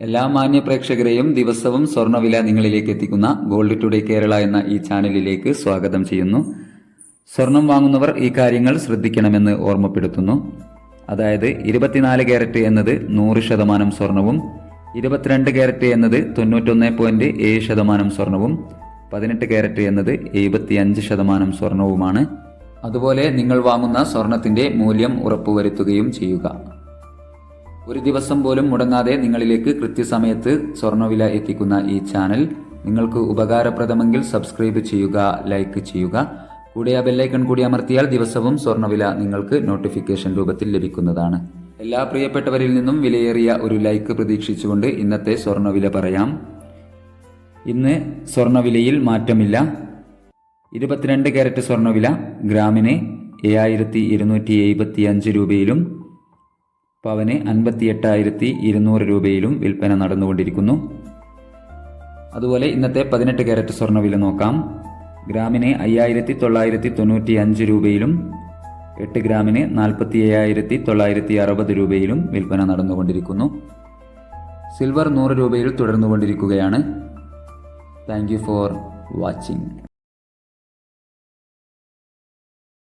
എല്ലാ മാന്യ പ്രേക്ഷകരെയും ദിവസവും സ്വർണവില നിങ്ങളിലേക്ക് എത്തിക്കുന്ന ഗോൾഡ് ടുഡേ കേരള എന്ന ഈ ചാനലിലേക്ക് സ്വാഗതം ചെയ്യുന്നു. സ്വർണം വാങ്ങുന്നവർ ഈ കാര്യങ്ങൾ ശ്രദ്ധിക്കണമെന്ന് ഓർമ്മപ്പെടുത്തുന്നു. അതായത് ഇരുപത്തിനാല് ക്യാരറ്റ് എന്നത് നൂറ് ശതമാനം സ്വർണവും ഇരുപത്തിരണ്ട് ക്യാരറ്റ് എന്നത് തൊണ്ണൂറ്റൊന്ന് പോയിന്റ് ഏഴ് ശതമാനം സ്വർണവും പതിനെട്ട് ക്യാരറ്റ് എന്നത് എഴുപത്തിയഞ്ച് ശതമാനം സ്വർണവുമാണ്. അതുപോലെ നിങ്ങൾ വാങ്ങുന്ന സ്വർണത്തിന്റെ മൂല്യം ഉറപ്പുവരുത്തുകയും ചെയ്യുക. ഒരു ദിവസം പോലും മുടങ്ങാതെ നിങ്ങളിലേക്ക് കൃത്യസമയത്ത് സ്വർണവില എത്തിക്കുന്ന ഈ ചാനൽ നിങ്ങൾക്ക് ഉപകാരപ്രദമെങ്കിൽ സബ്സ്ക്രൈബ് ചെയ്യുക ലൈക്ക് ചെയ്യുക. കൂടെ ആ ബെല്ലൈക്കൺ കൂടി അമർത്തിയാൽ ദിവസവും സ്വർണവില നിങ്ങൾക്ക് നോട്ടിഫിക്കേഷൻ രൂപത്തിൽ ലഭിക്കുന്നതാണ്. എല്ലാ പ്രിയപ്പെട്ടവരിൽ നിന്നും വിലയേറിയ ഒരു ലൈക്ക് പ്രതീക്ഷിച്ചുകൊണ്ട് ഇന്നത്തെ സ്വർണവില പറയാം. ഇന്ന് സ്വർണവിലയിൽ മാറ്റമില്ല. ഇരുപത്തിരണ്ട് ക്യാരറ്റ് സ്വർണവില ഗ്രാമിന് ഏഴായിരത്തി ഇരുന്നൂറ്റി എഴുപത്തി അഞ്ച് രൂപയിലും പവന് അൻപത്തി എട്ടായിരത്തി ഇരുന്നൂറ് രൂപയിലും വിൽപ്പന നടന്നുകൊണ്ടിരിക്കുന്നു. അതുപോലെ ഇന്നത്തെ പതിനെട്ട് ക്യാരറ്റ് സ്വർണവില നോക്കാം. ഗ്രാമിന് അയ്യായിരത്തി തൊള്ളായിരത്തി തൊണ്ണൂറ്റി അഞ്ച് രൂപയിലും എട്ട് ഗ്രാമിന് നാൽപ്പത്തി അയ്യായിരത്തി തൊള്ളായിരത്തി അറുപത് രൂപയിലും വിൽപ്പന നടന്നുകൊണ്ടിരിക്കുന്നു. സിൽവർ നൂറ് രൂപയിൽ തുടർന്നുകൊണ്ടിരിക്കുകയാണ്. Thank you for watching.